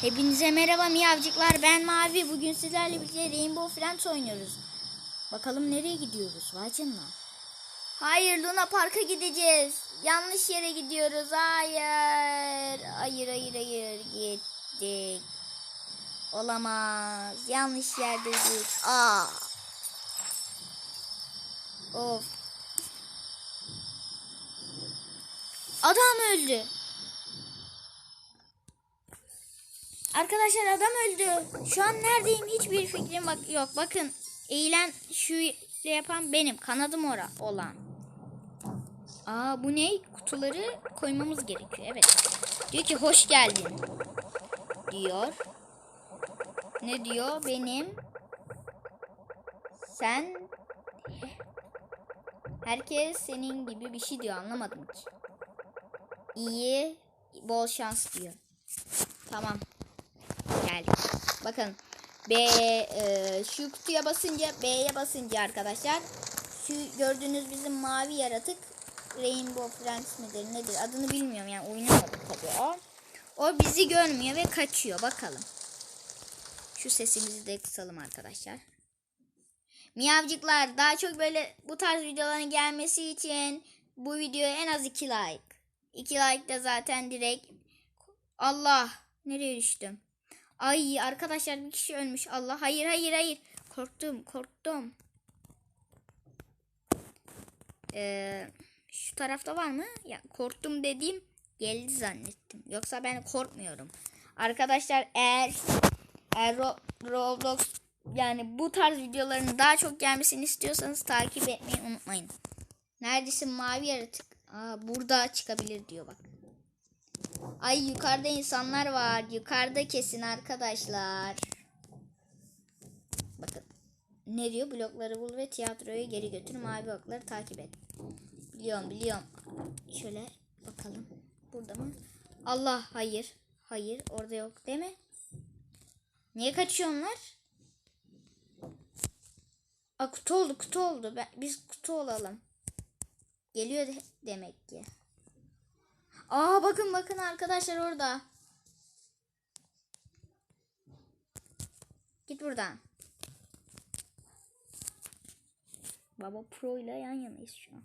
Hepinize merhaba miyavcıklar ben Mavi. Bugün sizlerle birlikte Rainbow Friends oynuyoruz. Bakalım nereye gidiyoruz? Vay canına. Hayır Luna Park'a gideceğiz. Yanlış yere gidiyoruz. Hayır. Hayır hayır hayır gittik. Olamaz. Yanlış yerdeydik. Aa. Of. Adam öldü. Arkadaşlar adam öldü. Şu an neredeyim hiçbir fikrim bak yok. Bakın eğilen şu şey yapan benim. Kanadım ora olan. Aa bu ne? Kutuları koymamız gerekiyor. Evet. Diyor ki hoş geldin. Diyor. Ne diyor? Benim. Sen. Herkes senin gibi bir şey diyor. Anlamadım ki. İyi. Bol şans diyor. Tamam. Bakın B e, şu kutuya basınca B'ye basınca arkadaşlar şu gördüğünüz bizim mavi yaratık Rainbow Friends midir nedir adını bilmiyorum yani oynamadık tabii o. O bizi görmüyor ve kaçıyor bakalım. Şu sesimizi de kısalım arkadaşlar. Miyavcıklar daha çok böyle bu tarz videoların gelmesi için bu videoya en az 2 like. 2 like de zaten direkt Allah nereye düştüm? Ay arkadaşlar bir kişi ölmüş. Allah hayır hayır hayır. Korktum korktum. Ee, şu tarafta var mı? Ya korktum dediğim geldi zannettim. Yoksa ben korkmuyorum. Arkadaşlar eğer, eğer Ro- Roblox yani bu tarz videoların daha çok gelmesini istiyorsanız takip etmeyi unutmayın. Neredesin mavi yaratık? Aa, burada çıkabilir diyor bak. Ay yukarıda insanlar var. Yukarıda kesin arkadaşlar. Bakın. Ne diyor? Blokları bul ve tiyatroya geri götür. Mavi okları takip et. Biliyorum biliyorum. Şöyle bakalım. Burada mı? Allah hayır. Hayır orada yok değil mi? Niye kaçıyorlar? Aa, kutu oldu kutu oldu. Ben, biz kutu olalım. Geliyor de- demek ki. Aa bakın bakın arkadaşlar orada. Git buradan. Baba Pro ile yan yanayız şu an.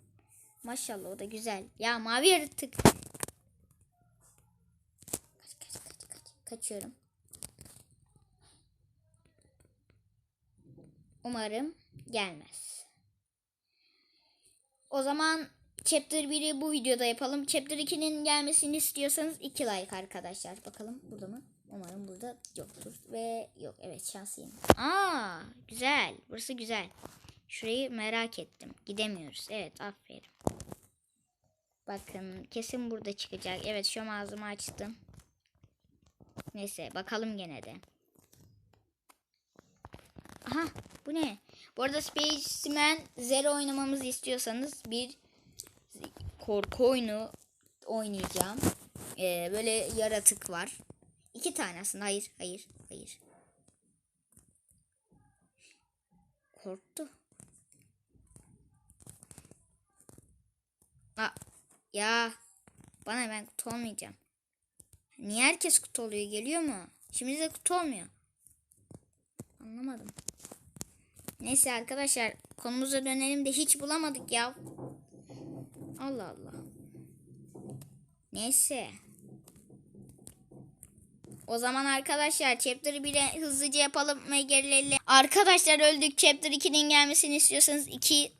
Maşallah o da güzel. Ya mavi yaratık. Kaç kaç kaç kaç. Kaçıyorum. Umarım gelmez. O zaman Chapter 1'i bu videoda yapalım. Chapter 2'nin gelmesini istiyorsanız 2 like arkadaşlar. Bakalım burada mı? Umarım burada yoktur. Ve yok evet şanslıyım. Aa güzel. Burası güzel. Şurayı merak ettim. Gidemiyoruz. Evet aferin. Bakın kesin burada çıkacak. Evet şu ağzımı açtım. Neyse bakalım gene de. Aha bu ne? Bu arada Spaceman Zero oynamamızı istiyorsanız bir korku oyunu oynayacağım. Ee, böyle yaratık var. İki tane aslında. Hayır, hayır, hayır. Korktu. Aa, ya bana ben kutu olmayacağım. Niye herkes kutu oluyor? Geliyor mu? Şimdi de kutu olmuyor. Anlamadım. Neyse arkadaşlar konumuza dönelim de hiç bulamadık ya. Allah Allah. Neyse. O zaman arkadaşlar chapter 1'e hızlıca yapalım ve gerilelim. Arkadaşlar öldük. Chapter 2'nin gelmesini istiyorsanız 2